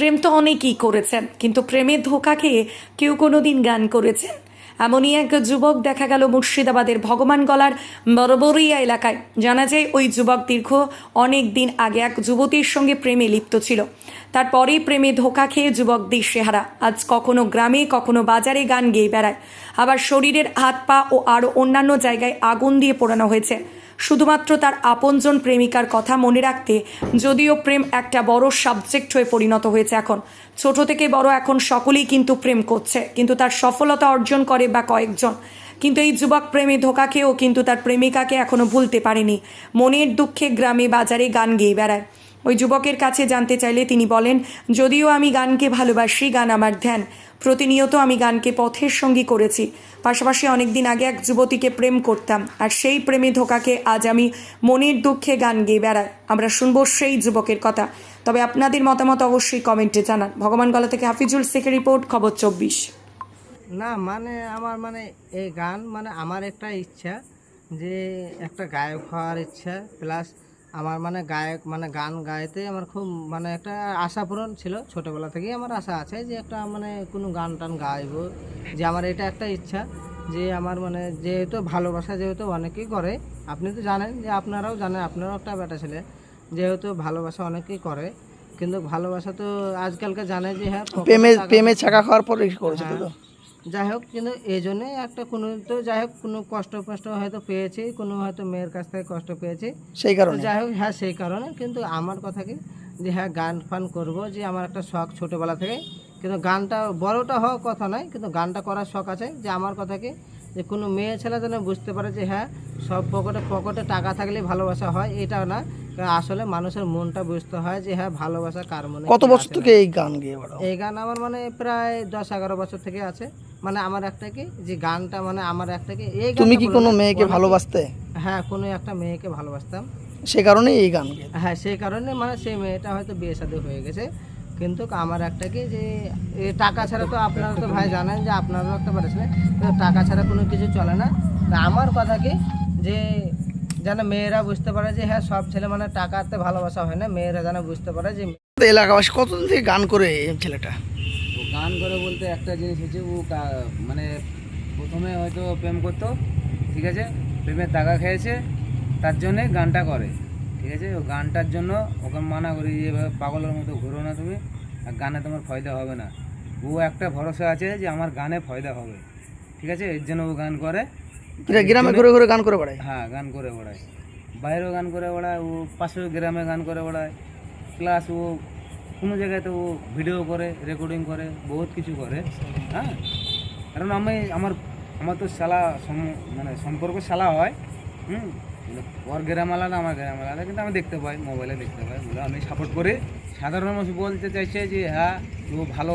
প্রেম তো অনেকেই করেছেন, কিন্তু প্রেমের ধোকা খেয়ে কেউ কোনো দিন গান করেছেন? এমনই এক যুবক দেখা গেল মুর্শিদাবাদের ভগবান গলার বড়বরিয়া এলাকায়। জানা যায়, ওই যুবক দীর্ঘ অনেক দিন আগে এক যুবতীর সঙ্গে প্রেমে লিপ্ত ছিল। তারপরেই প্রেমে ধোকা খেয়ে যুবক দিশেহারা আজ কখনো গ্রামে, কখনো বাজারে গান গেয়ে বেড়ায়। আবার শরীরের হাত পা ও আরও অন্যান্য জায়গায় আগুন দিয়ে পোড়ানো হয়েছে। শুধুমাত্র তার আপনজন প্রেমিকার কথা মনে রাখতে যদিও প্রেম একটা বড় সাবজেক্ট হয়ে পরিণত হয়েছে এখন। ছোট থেকে বড় এখন সকলেই কিন্তু প্রেম করছে, কিন্তু তার সফলতা অর্জন করে বা কয়েকজন। কিন্তু এই যুবক প্রেমে ধোকা খেয়েও কিন্তু তার প্রেমিকাকে এখনও ভুলতে পারেনি। মনের দুঃখে গ্রামে বাজারে গান গেয়ে বেড়ায়। ওই যুবকের কাছে জানতে চাইলে তিনি বলেন, যদিও আমি গানকে ভালোবাসি, গান আমার ধ্যান। প্রতিনিয়ত আমি গানকে পথের সঙ্গী করেছি। পাশাপাশি অনেকদিন আগে এক যুবতীকে প্রেম করতাম, আর সেই প্রেমে ধোকাকে আজ আমি মনের দুঃখে গান গেয়ে বেড়াই। আমরা শুনব সেই যুবকের কথা। তবে আপনাদের মতামত অবশ্যই কমেন্টে জানান। ভগবান গলা থেকে হাফিজুল শেখের রিপোর্ট, খবর চব্বিশ। না মানে আমার মানে এই গান মানে আমার একটা ইচ্ছা যে একটা গায়ক হওয়ার ইচ্ছা, প্লাস আমার মানে গায়ক মানে গান গাইতে আমার খুব মানে একটা আশা পূরণ ছিল। ছোটোবেলা থেকেই আমার আশা আছে যে একটা মানে কোনো গান টান গাইবো যে আমার এটা একটা ইচ্ছা যে আমার মানে যেহেতু ভালোবাসা যেহেতু অনেকেই করে আপনি তো জানেন যে আপনারাও জানেন আপনারাও একটা বেটা ছেলে যেহেতু ভালোবাসা অনেকেই করে কিন্তু ভালোবাসা তো আজকালকে জানে যে হ্যাঁ প্রেমে প্রেমে ছাকা খাওয়ার পর করেছে তো? যাই হোক কিন্তু এই জন্যে একটা কোনো তো যাই হোক কোনো কষ্ট কষ্ট হয়তো পেয়েছি কোনো হয়তো মেয়ের কাছ থেকে কষ্ট পেয়েছি। সেই কারণে। যাই হোক হ্যাঁ সেই কারণে কিন্তু আমার কথা কি? যে হ্যাঁ গান ফান করব যে আমার একটা শখ ছোটোবেলা থেকে। কিন্তু গানটা বড়টা হওয়ার কথা নয় কিন্তু গানটা করার শখ আছে। যে আমার কথা কি? যে কোনো মেয়ে ছেলে যেন বুঝতে পারে যে হ্যাঁ সব পকেটে পকেটে টাকা থাকলেই ভালোবাসা হয় এটা না। আসলে মানুষের মনটা বুঝতে হয় যে হ্যাঁ ভালোবাসা কার মনে কত বছর থেকে এই গান গিয়ে এই গান আমার মানে প্রায় দশ এগারো বছর থেকে আছে। মানে আমার একটা কি যে গানটা মানে আমার একটা কি এই তুমি কি কোনো মেয়েকে ভালোবাসতে? হ্যাঁ কোনো একটা মেয়েকে ভালোবাসতাম। সে কারণেই এই গান হ্যাঁ সেই কারণে মানে সেই মেয়েটা হয়তো বিয়ে শাদী হয়ে গেছে। কিন্তু আমার একটা কি যে টাকা ছাড়া তো আপনারা তো ভাই জানেন যে আপনারাও একটা পারেছিলেন টাকা ছাড়া কোনো কিছু চলে না। আমার কথা কি? যে যেন মেয়েরা বুঝতে পারে যে হ্যাঁ সব ছেলে মানে টাকাতে ভালোবাসা হয় না। মেয়েরা যেন বুঝতে পারে যে এলাকাবাসী কতদিন থেকে গান করে এই ছেলেটা? গান করে বলতে একটা জিনিস হচ্ছে ও মানে প্রথমে হয়তো প্রেম করতো ঠিক আছে? প্রেমের টাকা খেয়েছে তার জন্যে গানটা করে ঠিক আছে? ও গানটার জন্য ওকে মানা করি যে পাগলের মতো ঘুরো না তুমি আর গানে তোমার ফয়দা হবে না। ও একটা ভরসা আছে যে আমার গানে ফয়দা হবে ঠিক আছে? এর জন্য ও গান করে। গ্রামে ঘুরে ঘুরে গান করে বেড়ায়। হ্যাঁ গান করে বেড়ায়। বাইরেও গান করে বেড়ায় ও পাশের গ্রামে গান করে বেড়ায়। প্লাস ও কোনো জায়গায় তো ও ভিডিও করে রেকর্ডিং করে, বহুত কিছু করে হ্যাঁ? কারণ আমি, আমার আমার তো শালা মানে সম্পর্ক শালা হয়, হুম? ওর গ্রাম আলাদা, আমার গ্রাম আলাদা, কিন্তু আমি দেখতে পাই মোবাইলে দেখতে পাই, বলে আমি সাপোর্ট করি। সাধারণ মানুষ বলতে চাইছে যে হ্যাঁ ও ভালো,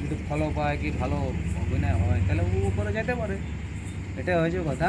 যদি ফলো পায় কি ভালো, অভিনয় হয়, তাহলে ও উপরে যেতে পারে। এটাই হয়েছে কথা।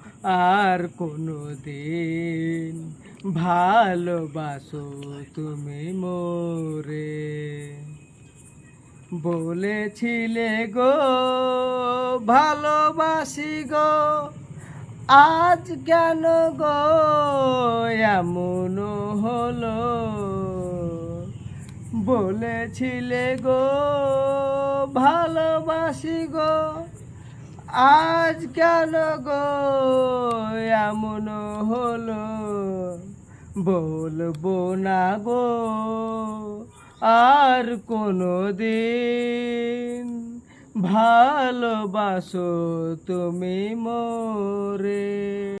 আর কোনো দিন ভালোবাসো তুমি মোরে। বলেছিলে গো, ভালোবাসি গো, আজ কেন গো এমন হলো? বলেছিলে গো, ভালোবাসি গো আজ কেন গো এমন হলো? বলব না গো আর কোনো দিন ভালোবাসো তুমি মোরে।